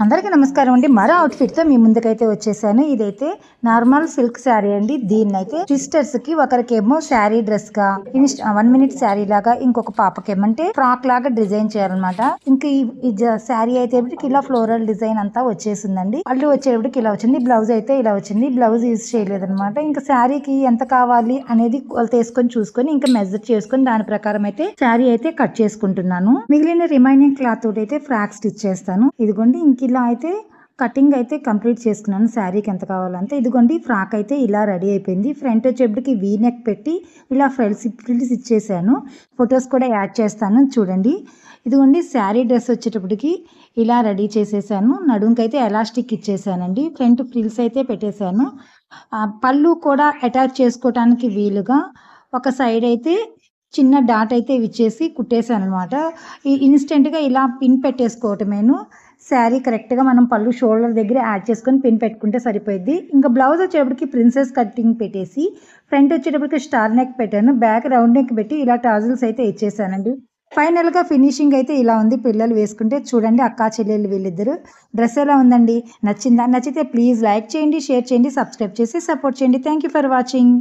అందరికీ నమస్కారం అండి. మరో అవుట్ఫిట్తో మీ ముందుకైతే వచ్చేసాను. ఇదైతే నార్మల్ సిల్క్ శారీ అండి. దీన్ని అయితే సిస్టర్స్కి ఒకరికేమో శారీ డ్రెస్గా వన్ మినిట్ శారీ లాగా ఇంకొక పాపకేమంటే ఫ్రాక్ లాగా డిజైన్ చేయాలన్నమాట. ఇంకా ఈ- శారీ అయితే ఇలా ఫ్లోరల్ డిజైన్ అంతా వచ్చేసిందండి. అల్లు వచ్చేటప్పటికి ఇలా వచ్చింది. బ్లౌజ్ అయితే ఇలా వచ్చింది. బ్లౌజ్ యూజ్ చేయలేదన్నమాట. ఇంకా శారీకి ఎంత కావాలి అనేది తీసుకొని వేసుకొని చూసుకొని ఇంకా మెజర్ చేసుకొని దాని ప్రకారం అయితే శారీ అయితే కట్ చేసుకుంటున్నాను. మిగిలిన రిమైనింగ్ క్లాత్ తోటి అయితే ఫ్రాక్ స్టిచ్ చేస్తాను. ఇదిగోండి ఇంక ఇలా అయితే కటింగ్ అయితే కంప్లీట్ చేసుకున్నాను. శారీకి ఎంత కావాలంటే ఇదిగోండి ఫ్రాక్ అయితే ఇలా రెడీ అయిపోయింది. ఫ్రంట్ వచ్చేప్పటికి వీ నెక్ పెట్టి ఇలా ఫ్రెల్స్ ఫ్రిల్స్ ఇచ్చేసాను. ఫొటోస్ కూడా యాడ్ చేస్తాను చూడండి. ఇదిగోండి శారీ డ్రెస్ వచ్చేటప్పటికి ఇలా రెడీ చేసేసాను. నడుంకైతే ఎలాస్టిక్ ఇచ్చేసానండి. ఫ్రంట్ ఫ్రిల్స్ అయితే పెట్టేశాను పళ్ళు కూడా అటాచ్ చేసుకోవటానికి వీలుగా ఒక సైడ్ అయితే చిన్న డాట్ అయితే ఇచ్చేసి కుట్టేశాను అనమాట ఇన్స్టెంట్గా ఇలా పిన్ పెట్టేసుకోవటమేను. శారీ కరెక్ట్గా మనం పళ్ళు షోల్డర్ దగ్గర యాడ్ చేసుకొని పిన్ పెట్టుకుంటే సరిపోయింది ఇంకా బ్లౌజ్ వచ్చేటప్పటికి ప్రిన్సెస్ కటింగ్ పెట్టేసి ఫ్రంట్ వచ్చేటప్పటికి స్టార్ నెక్ పెట్టాను. బ్యాక్ రౌండ్ నెక్ పెట్టి ఇలా టాజిల్స్ అయితే ఇచ్చేసానండి. ఫైనల్గా ఫినిషింగ్ అయితే ఇలా ఉంది. పిల్లలు వేసుకుంటే చూడండి అక్కా చెల్లెలు వీళ్ళిద్దరు. డ్రెస్ ఎలా ఉందండి? నచ్చిందా? నచ్చితే ప్లీజ్ లైక్ చేయండి షేర్ చేయండి సబ్స్క్రైబ్ చేసి సపోర్ట్ చేయండి. Thank you for watching